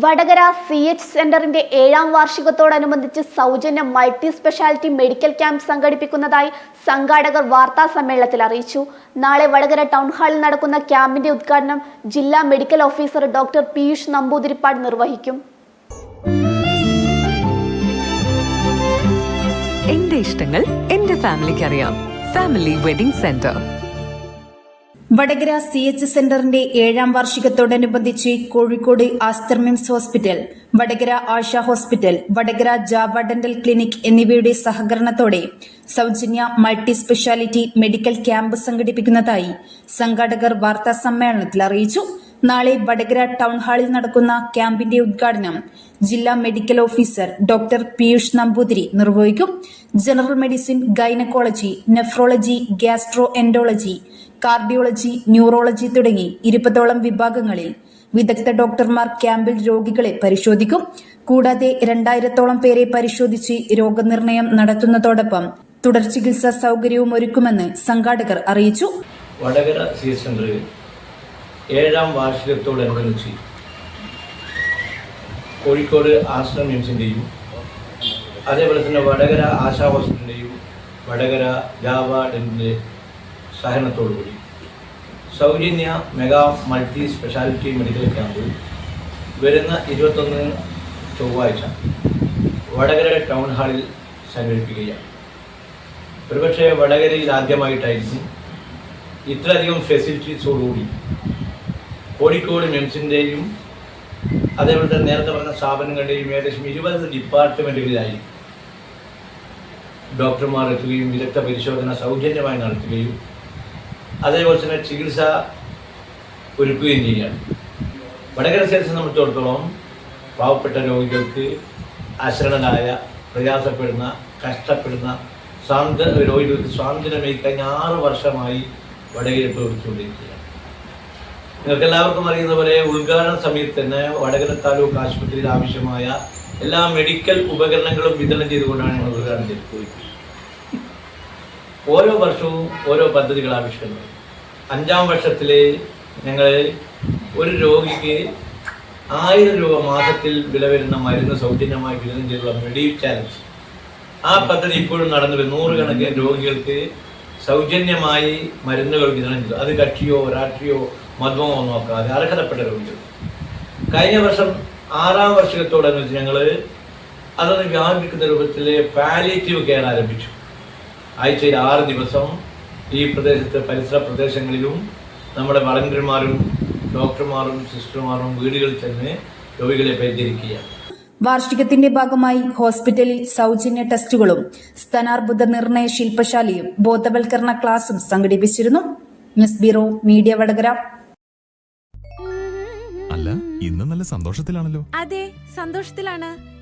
Vadakara C H സെന്ററിന്റെ ഏഴാം വാർഷികത്തോടനുബന്ധിച്ച് സൗജന്യ മൾട്ടി സ്പെഷ്യാലിറ്റി മെഡിക്കൽ ക്യാമ്പ് സംഘടിപ്പിക്കുന്നതായി സംഘാടകർ വാർത്താ സമ്മേളനത്തിൽ അറിയിച്ചു. നാളെ വടകര ടൗൺ ഹാളിൽ നടക്കുന്ന ക്യാമ്പിന്റെ ഉദ്ഘാടനം ജില്ലാ medical officer doctor Piyush Namboothiripad നിർവഹിക്കും. എന്റെ ഇഷ്ടങ്ങൾ എന്റെ ഫാമിലിക്ക് അറിയാം. Family wedding centre Vadakara C H സെന്ററിന്റെ ഏഴാം വാർഷികത്തോടനുബന്ധിച്ച് Kozhikode Aster MIMS hospital Vadakara Asha hospital Vadakara Java dental clinic എന്നിവയുടെ സഹകരണത്തോടെ സൗജന്യ മൾട്ടി സ്പെഷ്യാലിറ്റി മെഡിക്കൽ ക്യാമ്പ് സംഘടിപ്പിക്കുന്നതായി സംഘാടകർ വാർത്താ സമ്മേളനത്തിൽ അറിയിച്ചു. നാളെ വടകര ടൗൺ ഹാളിൽ നടക്കുന്ന ക്യാമ്പിന്റെ ഉദ്ഘാടനം ജില്ലാ medical officer doctor Piyush Namboothiri നിർവഹിക്കും. General medicine gynaecology nephrology gastroenterology cardiology neurology തുടങ്ങി ഇരുപതോളം വിഭാഗങ്ങളിൽ വിദഗ്ധ ഡോക്ടർമാർ ക്യാമ്പിൽ രോഗികളെ പരിശോധിക്കും. കൂടാതെ രണ്ടായിരത്തോളം പേരെ പരിശോധിച്ച് രോഗനിർണയം നടത്തുന്നതോടൊപ്പം തുടർ ചികിത്സാ സൗകര്യവും ഒരുക്കുമെന്ന് സംഘാടകർ അറിയിച്ചു. വടകര സീസണിൽ ഏഴാം വാർഷികത്തോടനുബന്ധിച്ച് കോഴിക്കോട് ആശ്രം മിംസിന്റെയും അതേപോലെ തന്നെ വടകര ആശാ വടകര ജാവ സഹകരണത്തോടുകൂടി സൗജന്യ മെഗാ മൾട്ടി സ്പെഷ്യാലിറ്റി മെഡിക്കൽ ക്യാമ്പിൽ വരുന്ന ഇരുപത്തൊന്ന് ചൊവ്വാഴ്ച വടകര ടൗൺ ഹാളിൽ സംഘടിപ്പിക്കുകയാണ്. ഒരുപക്ഷെ വടകരയിൽ ആദ്യമായിട്ടായിരിക്കും ഇത്രയധികം ഫെസിലിറ്റീസോടുകൂടി കോഴിക്കോട് മിംസിന്റെയും അതേപോലെ തന്നെ നേരത്തെ പറഞ്ഞ സ്ഥാപനങ്ങളുടെയും ഏകദേശം ഇരുപത് ഡിപ്പാർട്ട്മെന്റുകളിലായി ഡോക്ടർമാർ എത്തുകയും വിദഗ്ധ പരിശോധന സൗജന്യമായി നടത്തുകയും അതേപോലെ തന്നെ ചികിത്സ ഒരുക്കുകയും ചെയ്യുകയാണ് വടകര സെൽസ് സംബന്ധിച്ചിടത്തോളം പാവപ്പെട്ട രോഗികൾക്ക് അശരണരായ പ്രയാസപ്പെടുന്ന കഷ്ടപ്പെടുന്ന സ്വാന്ത രോഗികൾക്ക് സ്വാതന്ത്ര്യമേ കഴിഞ്ഞ ആറ് വർഷമായി വടകര പ്രവർത്തിച്ചുകൊണ്ടിരിക്കുകയാണ്. നിങ്ങൾക്ക് എല്ലാവർക്കും അറിയുന്ന പോലെ ഉദ്ഘാടന സമയത്ത് തന്നെ വടകര താലൂക്ക് ആശുപത്രിയിൽ ആവശ്യമായ എല്ലാ മെഡിക്കൽ ഉപകരണങ്ങളും വിതരണം ചെയ്തുകൊണ്ടാണ് ഞങ്ങൾ ഉദ്ഘാടനം ചെയ്തത് ഓരോ വർഷവും ഓരോ പദ്ധതികൾ ആവിഷ്കരിക്കുന്നത്. അഞ്ചാം വർഷത്തിൽ ഞങ്ങൾ ഒരു രോഗിക്ക് ആയിരം രൂപ മാസത്തിൽ വില വരുന്ന മരുന്ന് സൗജന്യമായി വിതരണം ചെയ്തുള്ള മെഡി ചാലഞ്ച്. ആ പദ്ധതി ഇപ്പോഴും നടന്നു വരും നൂറുകണക്കിന് രോഗികൾക്ക് സൗജന്യമായി മരുന്നുകൾ വിതരണം ചെയ്തു. അത് കക്ഷിയോ രാഷ്ട്രീയോ മതമോ നോക്കാതെ അർഹതപ്പെട്ട രോഗികൾ. കഴിഞ്ഞ വർഷം ആറാം വർഷത്തോടനുബന്ധിച്ച് ഞങ്ങൾ അതൊന്ന് വ്യാപിക്കുന്ന രൂപത്തിൽ പാലിയേറ്റീവ് കെയർ ആരംഭിച്ചു. ആഴ്ചയിൽ ആറ് ദിവസം ഈ പ്രദേശത്ത് പരിസര പ്രദേശങ്ങളിലും നമ്മുടെ വളണ്ടിയർമാരും ഡോക്ടർമാരും സിസ്റ്റർമാരും വീടുകളിൽ തന്നെ രോഗികളെ പരിചരിക്കുകയാണ്. വാർഷികത്തിന്റെ ഭാഗമായി ഹോസ്പിറ്റലിൽ സൗജന്യ ടെസ്റ്റുകളും സ്ഥാനാർബുദ നിർണയ ശില്പശാലയും ബോധവൽക്കരണ ക്ലാസും സംഘടിപ്പിച്ചിരുന്നു. News bureau media Vadakara. അല്ല ഇന്ന് നല്ല സന്തോഷത്തിലാണല്ലോ. അതെ സന്തോഷത്തിലാണ്.